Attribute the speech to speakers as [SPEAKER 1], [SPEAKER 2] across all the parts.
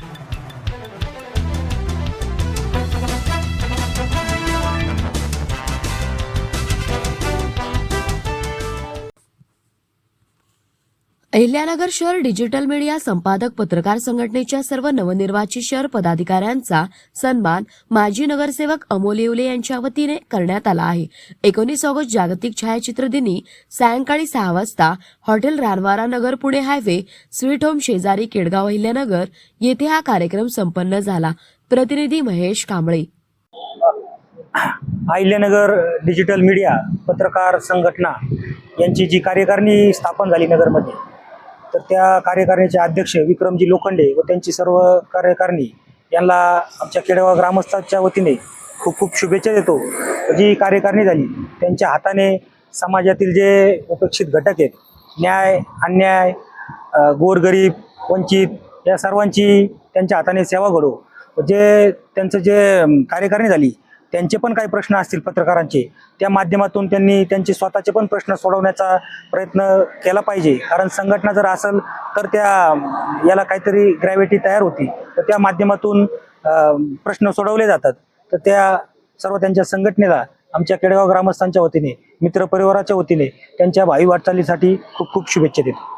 [SPEAKER 1] you. Ahilyanagar शहर digital media संपादक पत्रकार संघटनेच्या सर्व नवनिर्वाचित शहर पदाधिकाऱ्यांचा सन्मान माजी नगरसेवक अमोल येवले यांच्या वतीने करण्यात आला आहे. एकोणीस ऑगस्ट जागतिक छायाचित्र दिनी सायंकाळी सहा वाजता hotel Ranwara Nagar Pune highway sweet home शेजारी केडगाव अहिल्यानगर येथे हा कार्यक्रम संपन्न झाला. प्रतिनिधी महेश कांबळे.
[SPEAKER 2] अहिल्यानगर डिजिटल मीडिया पत्रकार संघटना यांची जी कार्यकारिणी स्थापन झाली नगरमध्ये तर त्या कार्यकारिणीचे अध्यक्ष विक्रमजी लोखंडे व त्यांची सर्व कार्यकारिणी यांना आमच्या केडगाव ग्रामस्थांच्या वतीने खूप खूप शुभेच्छा देतो. जी कार्यकारिणी झाली त्यांच्या हाताने समाजातील जे उपेक्षित घटक आहेत न्याय अन्याय गोरगरीब वंचित या सर्वांची त्यांच्या हाताने सेवा घडो. जे त्यांचं जे कार्यकारिणी झाली त्यांचे पण काही प्रश्न असतील पत्रकारांचे त्या माध्यमातून त्यांनी त्यांचे स्वतःचे पण प्रश्न सोडवण्याचा प्रयत्न केला पाहिजे. कारण संघटना जर असेल तर त्या याला काहीतरी ग्रॅव्हिटी तयार होती. तर त्या माध्यमातून प्रश्न सोडवले जातात. तर त्या सर्व त्यांच्या संघटनेला आमच्या केडगाव ग्रामस्थांच्या वतीने मित्र परिवाराच्या वतीने त्यांच्या भावी वाटचालीसाठी खूप खूप शुभेच्छा देतो.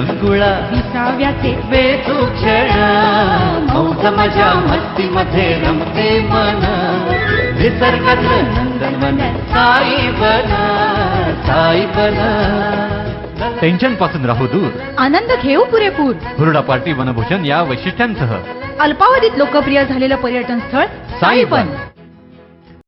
[SPEAKER 3] विरंगुळा
[SPEAKER 4] विसाव्याचे
[SPEAKER 3] वेचू क्षण. मौज मजा मस्ती मध्ये रमते मन. निसर्गात नंदनवन साई बन साई बन.
[SPEAKER 5] टेन्शनपासून राहू दूर.
[SPEAKER 4] आनंद घेऊ पुरेपूर.
[SPEAKER 5] हुरडा पार्टी वनभोजन या वैशिष्ट्यांसह.
[SPEAKER 4] अल्पावधीत लोकप्रिय झालेलं पर्यटन स्थळ साईबन